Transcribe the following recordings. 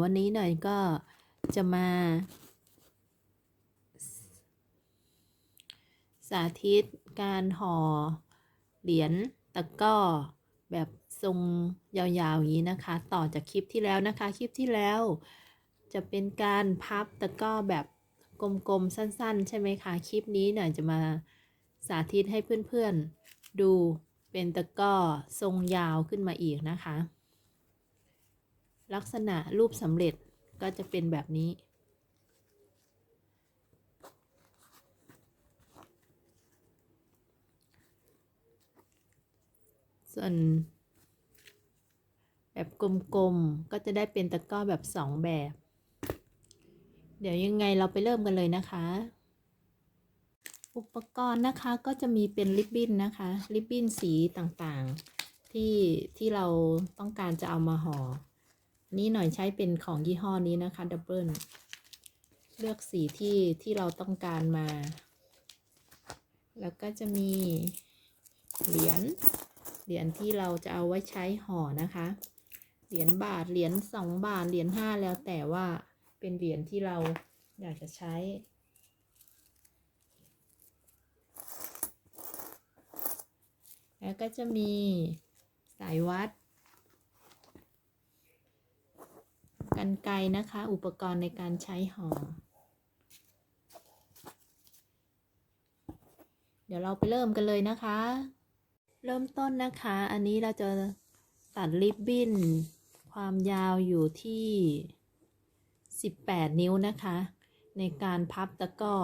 วันนี้หน่อยก็จะมา สาธิตการห่อเหรียญตะก้อแบบทรงยาวๆอย่างนี้นะคะ ต่อจากคลิปที่แล้วนะคะ คลิปที่แล้วจะเป็นการพับตะก้อแบบกลมๆสั้น ๆ ใช่ไหมคะ คลิปนี้เนี่ยจะมาสาธิตให้เพื่อนๆดูเป็นตะก้อทรงยาวขึ้นมาอีกนะคะ ลักษณะรูปสำเร็จก็จะเป็นแบบนี้ ส่วน แบบกลมๆก็จะได้เป็นตะกร้อแบบสองแบบ เดี๋ยวยังไงเราไปเริ่มกันเลยนะคะ อุปกรณ์นะคะก็จะมีเป็นริบบิ้นนะคะ ริบบิ้นสีต่างๆที่ที่เราต้องการจะเอามาหอ่อ นี่หน่อยใช้เป็นของยี่ห้อนี้นะคะดับเบิลเลือกสีที่ที่เราต้องการมา แล้วก็จะมีเหรียญเหรียญที่เราจะเอาไว้ใช้ห่อนะคะ เหรียญบาทเหรียญสองบาทเหรียญห้าแล้วแต่ว่าเป็นเหรียญที่เราอยากจะใช้แล้วก็จะมีสายวัด กันไกนะคะ อุปกรณ์ในการใช้ห่อ เดี๋ยวเราไปเริ่มกันเลยนะคะ เริ่มต้นนะคะ อันนี้เราจะตัดริบบิ้น ความยาวอยู่ที่ 18 นิ้วนะคะ ในการพับตะก้อ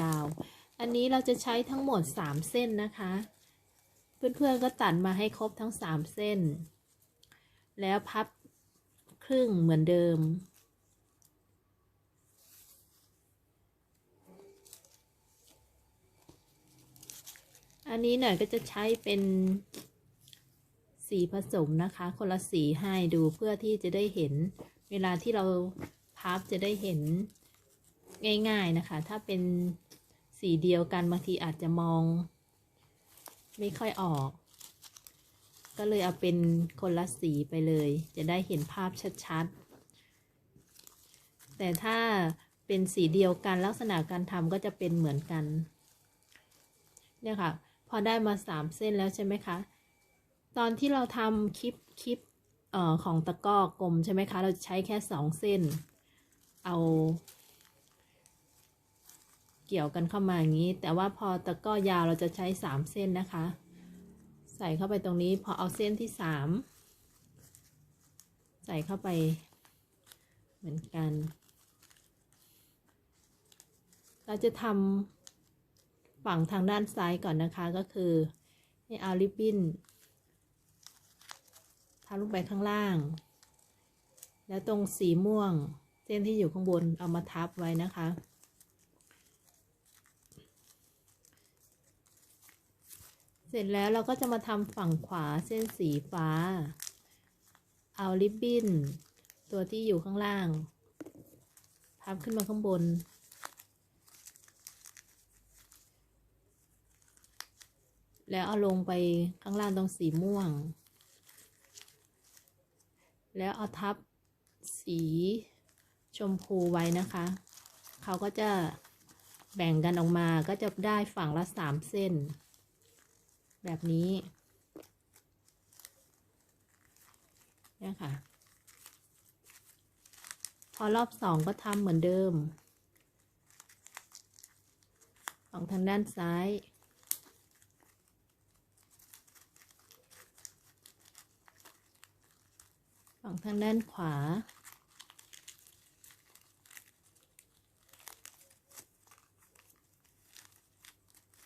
ยาวๆ อันนี้เราจะใช้ทั้งหมด 3 เส้นนะคะ เพื่อนๆก็ตัดมาให้ครบทั้ง 3 เส้น แล้วพับ รึ่งเหมือนเดิม อันนี้หน่อยก็จะใช้เป็นสีผสมนะคะ คนละสีให้ดูเพื่อที่จะได้เห็นเวลาที่เราพับจะได้เห็นง่าย ๆนะคะ ถ้าเป็นสีเดียวกันบางทีอาจจะมอง ไม่ค่อยออก ก็เลยเอาเป็นคนละสีไปเลย จะได้เห็นภาพชัดๆ แต่ถ้าเป็นสีเดียวกันลักษณะการทำก็จะเป็นเหมือนกัน เนี่ยค่ะ พอได้มาสามเส้นแล้วใช่ไหมคะ ตอนที่เราทำคลิปคลิปออของตะก้อกลมใช่ไหมคะ เราใช้แค่สองเส้น เอา เกี่ยวกันเข้ามาอย่างนี้ แต่ว่าพอตะก้อยาวเราจะใช้สามเส้นนะคะ ใส่เข้าไปตรงนี้พอเอาเส้นที่สามใส่เข้าไปเหมือนกัน เราจะทำฝั่งทางด้านซ้ายก่อนนะคะก็คือให้เอาริบบิ้นทาลงไปข้างล่าง แล้วตรงสีม่วง เส้นที่อยู่ข้างบนเอามาทับไว้นะคะ เสร็จแล้วเราก็จะมาทำฝั่งขวาเส้นสีฟ้า เอาริบบิ้น ตัวที่อยู่ข้างล่างพับขึ้นมาข้างบน แล้วเอาลงไปข้างล่างตรงสีม่วง แล้วเอาทับสีชมพูไว้นะคะ เขาก็จะแบ่งกันออกมาก็จะได้ฝั่งละสามเส้น แบบนี้เนี่ยค่ะ พอรอบสองก็ทำเหมือนเดิม ของทางด้านซ้ายฝั่งทางด้านขวา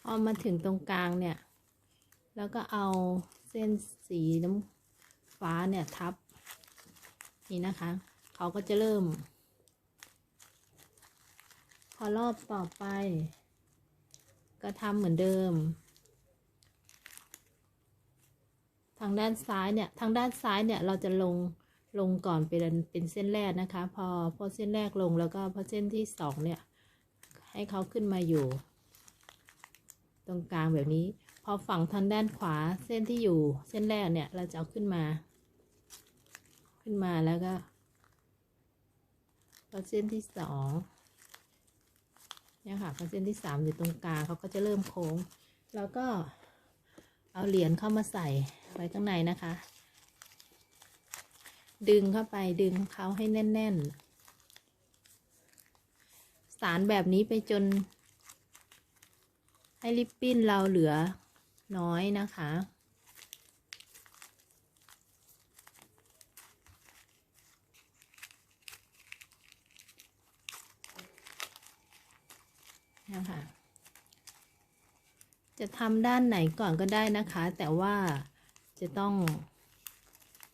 พอมาถึงตรงกลางเนี่ย แล้วก็เอาเส้นสีน้ำฟ้าเนี่ยทับ นี่นะคะ เขาก็จะเริ่ม พอรอบต่อไป ก็ทำเหมือนเดิม ทางด้านซ้ายเนี่ย ทางด้านซ้ายเนี่ยเราจะลงลงก่อนเป็นเป็นเส้นแรกนะคะ พอพอเส้นแรกลงแล้วก็พอเส้นที่สองเนี่ย ให้เขาขึ้นมาอยู่ ตรงกลางแบบนี้ พอฝั่งทางด้านขวาเส้นที่อยู่เส้นแรกเนี่ยเราจะเอาขึ้นมา ขึ้นมาแล้วก็พอเส้นที่สองเนี่ยค่ะพอเส้นที่สามอยู่ตรงกลางเขาก็จะเริ่มโค้ง แล้วก็เอาเหรียญเข้ามาใส่ไว้ข้างในนะคะ ดึงเข้าไปดึงเขาให้แน่น ๆ สารแบบนี้ไปจนให้ลิปปิ้นเราเหลือ น้อยนะคะ นะคะ จะทำด้านไหนก่อนก็ได้นะคะ แต่ว่าจะต้อง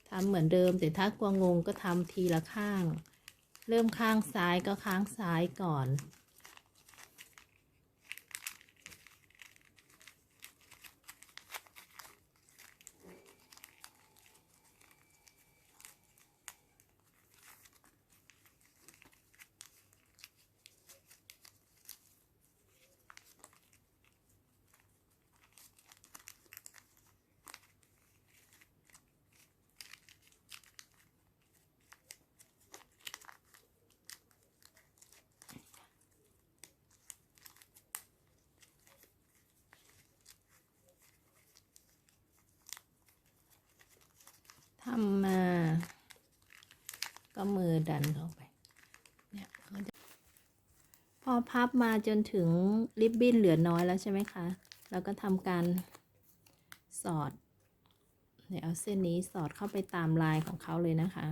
ทำเหมือนเดิม แต่ถ้ากลัวงงก็ทำทีละข้าง เริ่มข้างซ้ายก็ข้างซ้ายก่อน ทำมา ก็มือดันเข้าไปเนี่ยเขาจะพอพับมาจนถึงริบบิ้นเหลือน้อยแล้วใช่ไหมคะ แล้วก็ทำการสอด เดี๋ยวเอาเส้นนี้สอดเข้าไปตามลายของเขาเลยนะคะ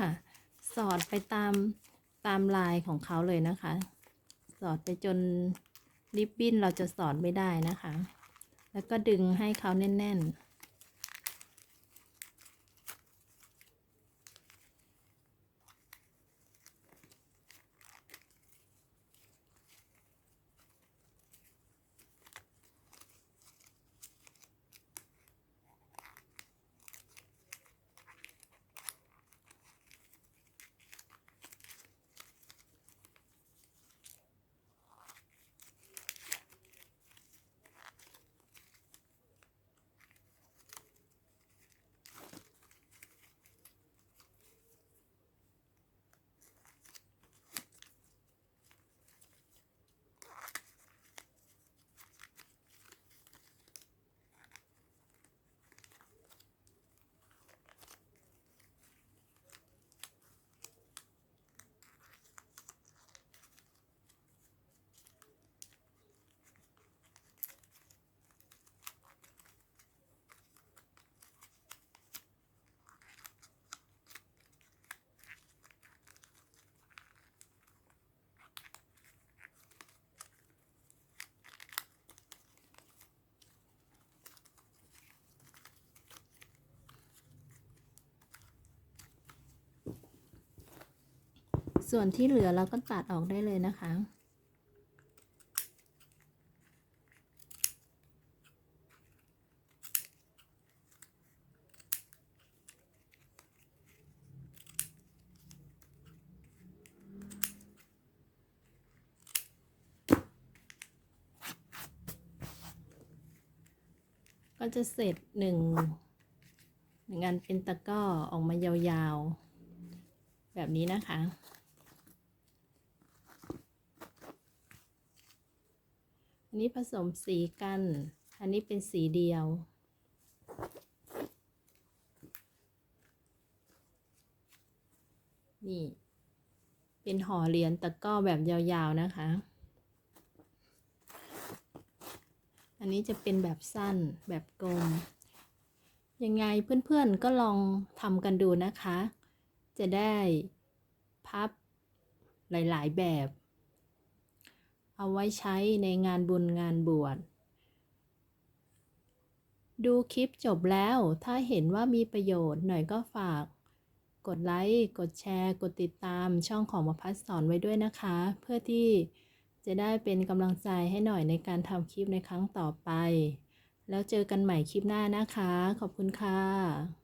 ค่ะ สอดไปตามตามลายของเขาเลยนะคะ สอดไปจนริบบิ้นเราจะสอดไม่ได้นะคะ แล้วก็ดึงให้เขาแน่น ๆ ส่วนที่เหลือเราก็ตัดออกได้เลยนะคะ ก็จะเสร็จหนึ่งหนึ่งอันเป็นตะก้อออกมายาวๆ แบบนี้นะคะ อันนี้ผสมสีกัน อันนี้เป็นสีเดียว นี่ เป็นห่อเหรียญตะก้อแบบยาวๆนะคะ อันนี้จะเป็นแบบสั้นแบบกลม ยังไงเพื่อนๆก็ลองทำกันดูนะคะ จะได้พับหลายๆแบบ เอาไว้ใช้ในงานบุญงานบวช ดูคลิปจบแล้ว ถ้าเห็นว่ามีประโยชน์หน่อยก็ฝาก กดไลค์ กดแชร์ กดติดตามช่องของมพัฒสอนไว้ด้วยนะคะ เพื่อที่จะได้เป็นกำลังใจให้หน่อยในการทำคลิปในครั้งต่อไป แล้วเจอกันใหม่คลิปหน้านะคะ ขอบคุณค่ะ